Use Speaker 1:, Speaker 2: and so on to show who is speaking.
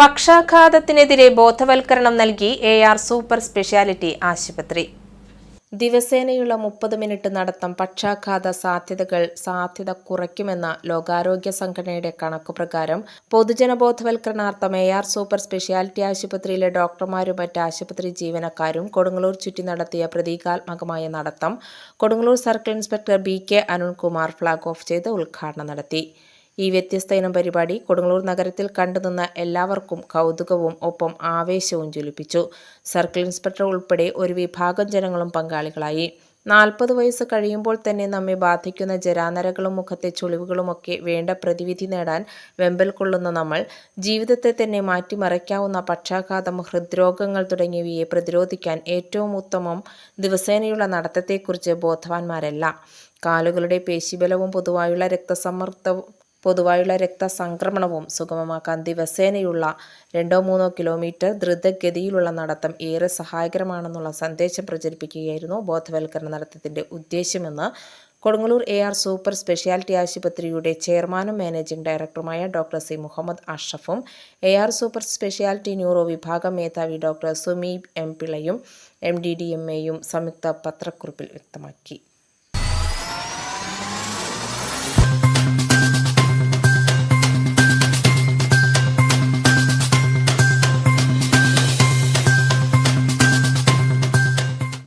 Speaker 1: പക്ഷാഘാതത്തിനെതിരെ ബോധവൽക്കരണം നൽകി A R super speciality ആശുപത്രി. ദിവസേനയുള്ള മുപ്പത് മിനിറ്റ് നടത്തം പക്ഷാഘാത സാധ്യതകൾ സാധ്യത കുറയ്ക്കുമെന്ന ലോകാരോഗ്യ സംഘടനയുടെ കണക്കു പ്രകാരം പൊതുജനബോധവൽക്കരണാർത്ഥം എ ആർ സൂപ്പർ സ്പെഷ്യാലിറ്റി ആശുപത്രിയിലെ ഡോക്ടർമാരും മറ്റ് ആശുപത്രി ജീവനക്കാരും കൊടുങ്ങല്ലൂർ ചുറ്റി നടത്തിയ പ്രതീകാത്മകമായ നടത്തം Kodungallur circle inspector B K Arunkumar flag off ചെയ്ത് ഉദ്ഘാടനം നടത്തി. ഈ വ്യത്യസ്ത ഇനം പരിപാടി കൊടുങ്ങല്ലൂർ നഗരത്തിൽ കണ്ടുനിന്ന എല്ലാവർക്കും കൗതുകവും ഒപ്പം ആവേശവും ജ്വലിപ്പിച്ചു. സർക്കിൾ ഇൻസ്പെക്ടർ ഉൾപ്പെടെ ഒരു വിഭാഗം ജനങ്ങളും പങ്കാളികളായി. നാൽപ്പത് വയസ്സ് കഴിയുമ്പോൾ തന്നെ നമ്മെ ബാധിക്കുന്ന ജരാനരകളും മുഖത്തെ ചുളിവുകളുമൊക്കെ വേണ്ട പ്രതിവിധി നേടാൻ വെമ്പൽ കൊള്ളുന്ന നമ്മൾ ജീവിതത്തെ തന്നെ മാറ്റിമറിക്കാവുന്ന പക്ഷാഘാതം ഹൃദ്രോഗങ്ങൾ തുടങ്ങിയവയെ പ്രതിരോധിക്കാൻ ഏറ്റവും ഉത്തമം ദിവസേനയുള്ള നടത്തത്തെക്കുറിച്ച് ബോധവാന്മാരല്ല. കാലുകളുടെ പേശിബലവും പൊതുവായുള്ള രക്തസമ്മർദ്ദവും പൊതുവായുള്ള രക്തസംക്രമണവും സുഗമമാക്കാൻ ദിവസേനയുള്ള രണ്ടോ മൂന്നോ കിലോമീറ്റർ ദ്രുതഗതിയിലുള്ള നടത്തം ഏറെ സഹായകരമാണെന്നുള്ള സന്ദേശം പ്രചരിപ്പിക്കുകയായിരുന്നു ബോധവൽക്കരണ നടത്തത്തിന്റെ ഉദ്ദേശ്യമെന്ന് Kodungallur A R super speciality ആശുപത്രിയുടെ ചെയർമാനും മാനേജിംഗ് ഡയറക്ടറുമായ doctor C Muhammad അഷ്റഫും A R super speciality neuro വിഭാഗം മേധാവി ഡോക്ടർ സുമീബ് എം പിള്ളയും എം ഡി ഡി എം എയും സംയുക്ത പത്രക്കുറിപ്പിൽ വ്യക്തമാക്കി.